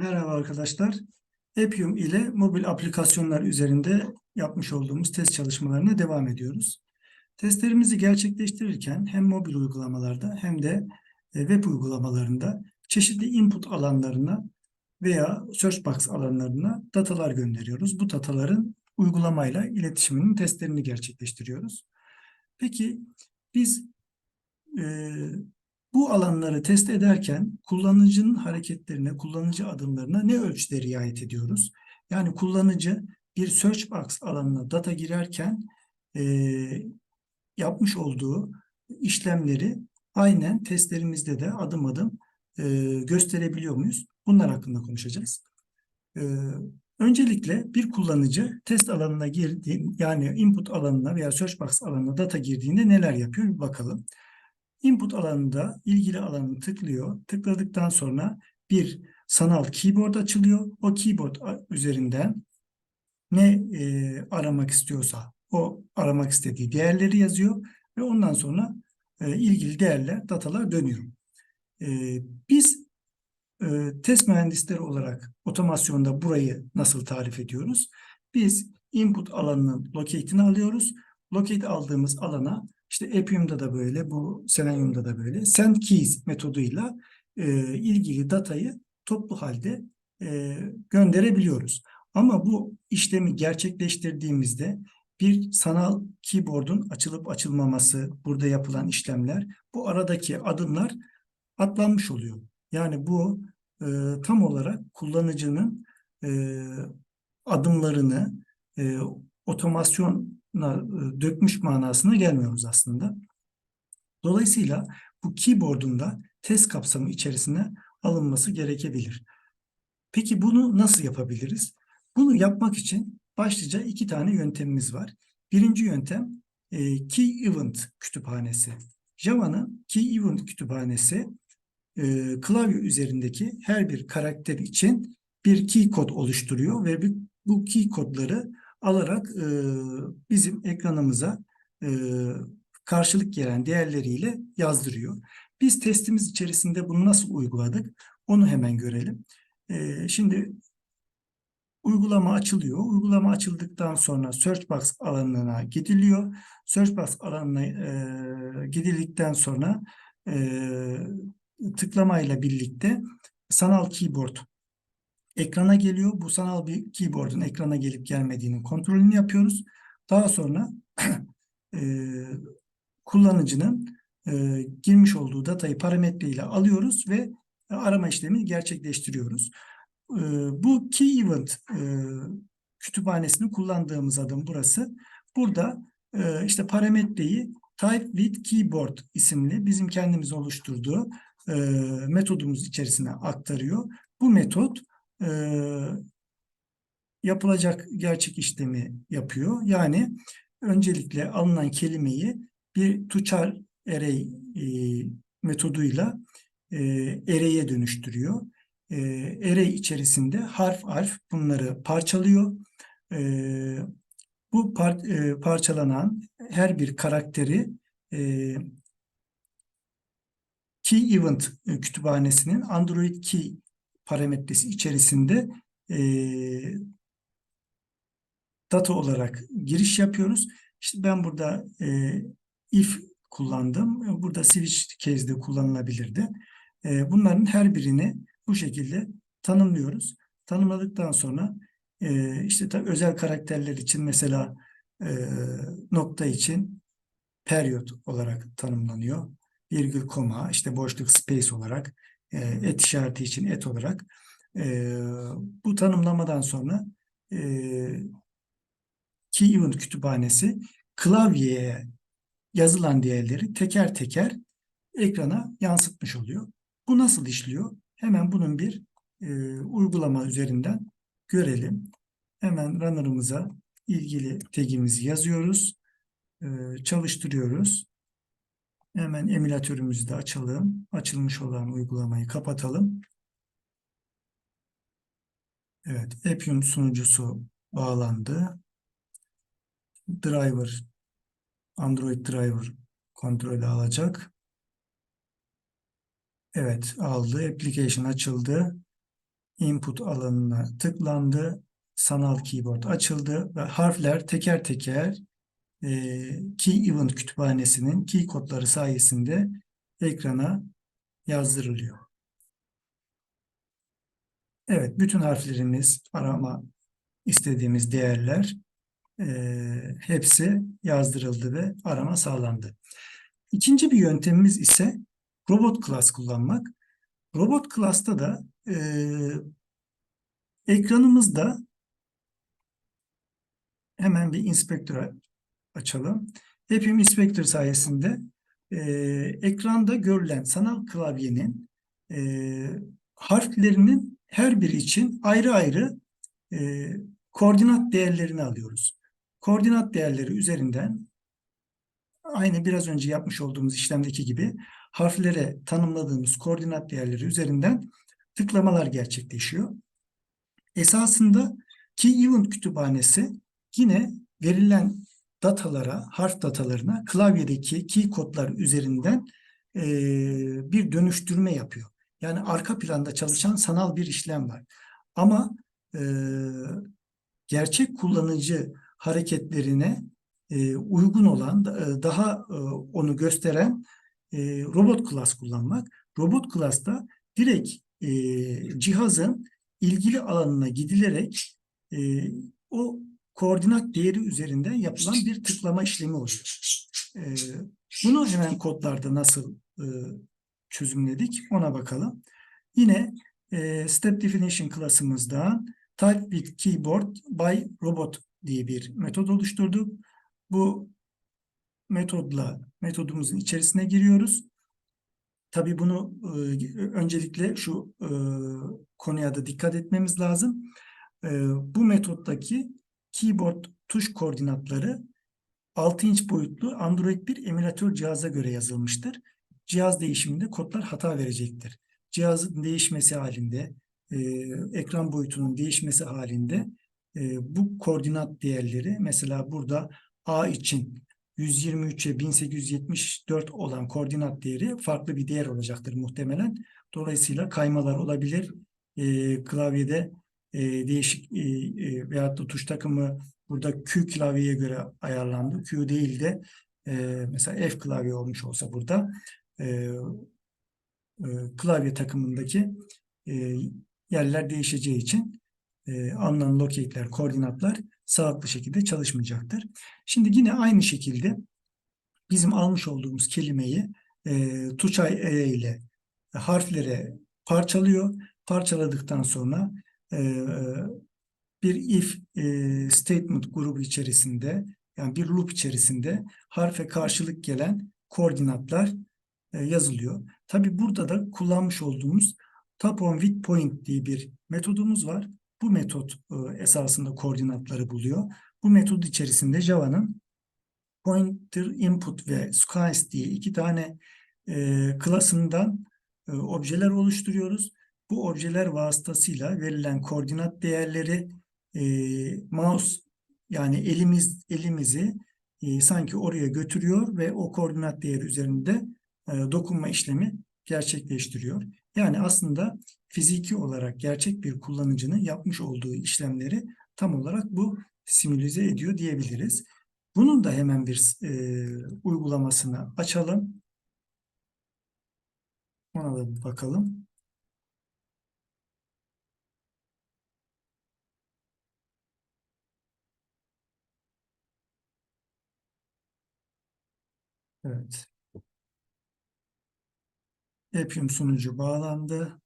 Merhaba arkadaşlar. Appium ile mobil aplikasyonlar üzerinde yapmış olduğumuz test çalışmalarına devam ediyoruz. Testlerimizi gerçekleştirirken hem mobil uygulamalarda hem de e, web uygulamalarında çeşitli input alanlarına veya search box alanlarına datalar gönderiyoruz. Bu dataların uygulamayla iletişiminin testlerini gerçekleştiriyoruz. Peki biz e, bu alanları test ederken kullanıcının hareketlerine, kullanıcı adımlarına ne ölçüde riayet ediyoruz? Yani kullanıcı bir search box alanına data girerken e, yapmış olduğu işlemleri aynen testlerimizde de adım adım e, gösterebiliyor muyuz? Bunlar hakkında konuşacağız. E, öncelikle bir kullanıcı test alanına girdiği yani input alanına veya search box alanına data girdiğinde neler yapıyor bir bakalım. Input alanında ilgili alanı tıklıyor. Tıkladıktan sonra bir sanal keyboard açılıyor. O keyboard üzerinden ne e, aramak istiyorsa o aramak istediği değerleri yazıyor ve ondan sonra e, ilgili değerler, datalar dönüyor. E, biz e, test mühendisleri olarak otomasyonda burayı nasıl tarif ediyoruz? Biz input alanının locate'ini alıyoruz. Locate aldığımız alana işte Appium'da da böyle, bu Selenium'da da böyle. Send keys metoduyla e, ilgili datayı toplu halde e, gönderebiliyoruz. Ama bu işlemi gerçekleştirdiğimizde bir sanal keyboard'un açılıp açılmaması, burada yapılan işlemler, bu aradaki adımlar atlanmış oluyor. Yani bu e, tam olarak kullanıcının e, adımlarını e, otomasyona e, dökmüş manasına gelmiyoruz aslında. Dolayısıyla bu keyboard'un da test kapsamı içerisine alınması gerekebilir. Peki bunu nasıl yapabiliriz? Bunu yapmak için başlıca iki tane yöntemimiz var. Birinci yöntem e, Key Event kütüphanesi. Java'nın Key Event kütüphanesi e, klavye üzerindeki her bir karakter için bir key kod oluşturuyor ve bu key kodları alarak e, bizim ekranımıza e, karşılık gelen değerleriyle yazdırıyor. Biz testimiz içerisinde bunu nasıl uyguladık? Onu hemen görelim. E, şimdi uygulama açılıyor. Uygulama açıldıktan sonra Search Box alanına gidiliyor. Search Box alanına e, gidildikten sonra e, tıklamayla birlikte sanal keyboard ekrana geliyor. Bu sanal bir keyboard'un ekrana gelip gelmediğinin kontrolünü yapıyoruz. Daha sonra e, kullanıcının e, girmiş olduğu datayı parametre ile alıyoruz ve arama işlemini gerçekleştiriyoruz. E, bu Key Event e, kütüphanesini kullandığımız adım burası. Burada e, işte parametreyi Type with Keyboard isimli bizim kendimiz oluşturduğu e, metodumuz içerisine aktarıyor. Bu metot e, yapılacak gerçek işlemi yapıyor. Yani öncelikle alınan kelimeyi bir tuchar array e, metoduyla e, array'e dönüştürüyor. E, array içerisinde harf harf bunları parçalıyor. E, bu par, e, parçalanan her bir karakteri e, Key Event kütüphanesinin Android Key parametresi içerisinde e, data olarak giriş yapıyoruz. İşte ben burada e, if kullandım. Burada switch case'de kullanılabilirdi. E, bunların her birini bu şekilde tanımlıyoruz. Tanımladıktan sonra e, işte özel karakterler için mesela e, nokta için period olarak tanımlanıyor. Virgül koma işte boşluk space olarak e, et işareti için et olarak e, bu tanımlamadan sonra e, Key kütüphanesi klavyeye yazılan değerleri teker teker ekrana yansıtmış oluyor. Bu nasıl işliyor? Hemen bunun bir e, uygulama üzerinden görelim. Hemen runner'ımıza ilgili tagimizi yazıyoruz. E, çalıştırıyoruz. Hemen emülatörümüzü de açalım. Açılmış olan uygulamayı kapatalım. Evet, Appium sunucusu bağlandı. Driver, Android driver kontrolü alacak. Evet, aldı. Application açıldı. input alanına tıklandı. Sanal keyboard açıldı ve harfler teker teker e, Key Event kütüphanesinin key kodları sayesinde ekrana yazdırılıyor. Evet, bütün harflerimiz arama istediğimiz değerler e, hepsi yazdırıldı ve arama sağlandı. İkinci bir yöntemimiz ise robot class kullanmak. Robot class'ta da e, ekranımızda hemen bir inspektör açalım. Appium Inspector sayesinde e, ekranda görülen sanal klavyenin e, harflerinin her biri için ayrı ayrı e, koordinat değerlerini alıyoruz. Koordinat değerleri üzerinden aynı biraz önce yapmış olduğumuz işlemdeki gibi harflere tanımladığımız koordinat değerleri üzerinden tıklamalar gerçekleşiyor. Esasında Key Event kütüphanesi yine verilen datalara, harf datalarına klavyedeki key kodlar üzerinden e, bir dönüştürme yapıyor. Yani arka planda çalışan sanal bir işlem var. Ama e, gerçek kullanıcı hareketlerine e, uygun olan, e, daha e, onu gösteren e, robot class kullanmak. Robot class'ta direkt e, cihazın ilgili alanına gidilerek e, o koordinat değeri üzerinden yapılan bir tıklama işlemi oluyor. E, bunu hemen kodlarda nasıl e, çözümledik ona bakalım. Yine e, Step Definition klasımızdan Type with Keyboard by Robot diye bir metod oluşturduk. Bu metodla metodumuzun içerisine giriyoruz. Tabii bunu e, öncelikle şu e, konuya da dikkat etmemiz lazım. E, bu metottaki keyboard tuş koordinatları 6 inç boyutlu Android bir emülatör cihaza göre yazılmıştır. Cihaz değişiminde kodlar hata verecektir. Cihazın değişmesi halinde, e, ekran boyutunun değişmesi halinde e, bu koordinat değerleri mesela burada A için 123'e 1874 olan koordinat değeri farklı bir değer olacaktır muhtemelen. Dolayısıyla kaymalar olabilir. E, klavyede e, değişik e, e, veyahut da tuş takımı burada Q klavyeye göre ayarlandı. Q değil de e, mesela F klavye olmuş olsa burada e, e, klavye takımındaki e, yerler değişeceği için e, alınan locate'ler, koordinatlar sağlıklı şekilde çalışmayacaktır. Şimdi yine aynı şekilde bizim almış olduğumuz kelimeyi e, tuçay e ile harflere parçalıyor. Parçaladıktan sonra e, bir if e, statement grubu içerisinde yani bir loop içerisinde harfe karşılık gelen koordinatlar e, yazılıyor. Tabi burada da kullanmış olduğumuz top on with point diye bir metodumuz var. Bu metot e, esasında koordinatları buluyor. Bu metod içerisinde Java'nın pointer input ve skies diye iki tane e, klasından e, objeler oluşturuyoruz. Bu objeler vasıtasıyla verilen koordinat değerleri e, mouse yani elimiz elimizi e, sanki oraya götürüyor ve o koordinat değeri üzerinde e, dokunma işlemi gerçekleştiriyor. Yani aslında fiziki olarak gerçek bir kullanıcının yapmış olduğu işlemleri tam olarak bu simülize ediyor diyebiliriz. Bunun da hemen bir e, uygulamasını açalım. Ona da bir bakalım. Evet. Appium sunucu bağlandı.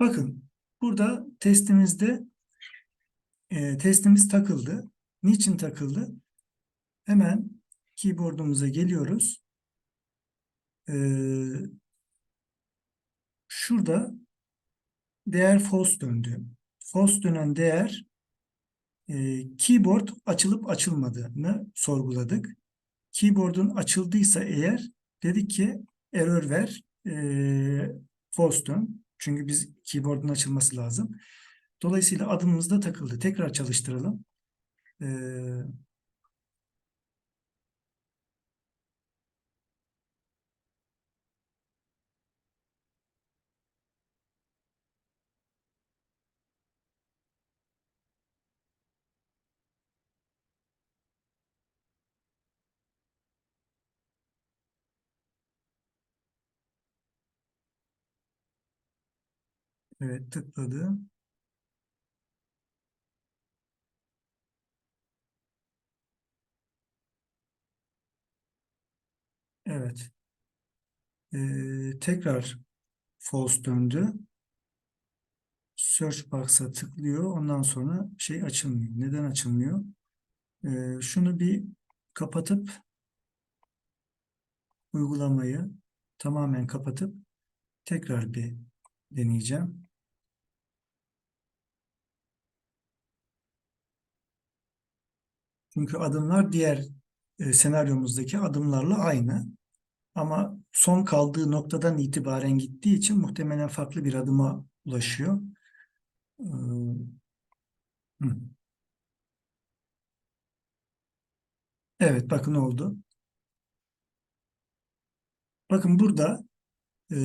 Bakın burada testimizde e, testimiz takıldı. Niçin takıldı? Hemen keyboardumuza geliyoruz. Ee, şurada değer false döndü. False dönen değer e, keyboard açılıp açılmadığını sorguladık. Keyboard'un açıldıysa eğer dedik ki error ver, e, false dön. Çünkü biz keyboard'un açılması lazım. Dolayısıyla adımımız da takıldı. Tekrar çalıştıralım. E, evet tıkladı. Evet. E, tekrar false döndü. Search box'a tıklıyor. Ondan sonra şey açılmıyor. Neden açılmıyor? E, şunu bir kapatıp uygulamayı tamamen kapatıp tekrar bir deneyeceğim. Çünkü adımlar diğer e, senaryomuzdaki adımlarla aynı. Ama son kaldığı noktadan itibaren gittiği için muhtemelen farklı bir adıma ulaşıyor. Ee. Evet bakın oldu. Bakın burada e,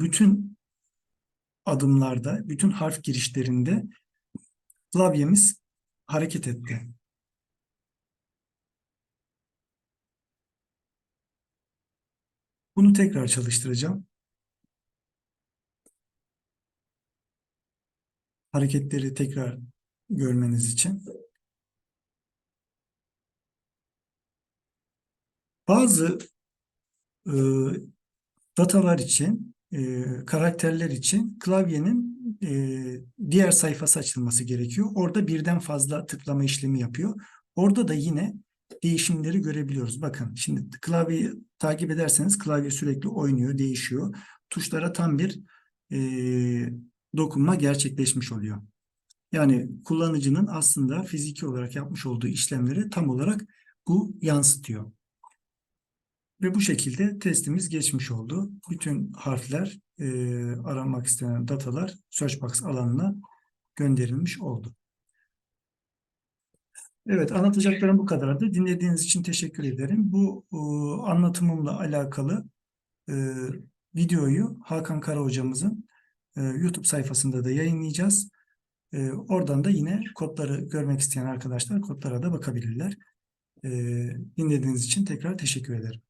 bütün adımlarda, bütün harf girişlerinde klavyemiz hareket etti. Bunu tekrar çalıştıracağım. Hareketleri tekrar görmeniz için. Bazı e, datalar için, e, karakterler için klavyenin e, diğer sayfası açılması gerekiyor. Orada birden fazla tıklama işlemi yapıyor. Orada da yine değişimleri görebiliyoruz. Bakın şimdi klavyeyi takip ederseniz klavye sürekli oynuyor, değişiyor. Tuşlara tam bir e, dokunma gerçekleşmiş oluyor. Yani kullanıcının aslında fiziki olarak yapmış olduğu işlemleri tam olarak bu yansıtıyor. Ve bu şekilde testimiz geçmiş oldu. Bütün harfler, e, aranmak istenen datalar Searchbox alanına gönderilmiş oldu. Evet, anlatacaklarım bu kadardı. Dinlediğiniz için teşekkür ederim. Bu e, anlatımımla alakalı e, videoyu Hakan Kara hocamızın e, YouTube sayfasında da yayınlayacağız. E, oradan da yine kodları görmek isteyen arkadaşlar kodlara da bakabilirler. E, dinlediğiniz için tekrar teşekkür ederim.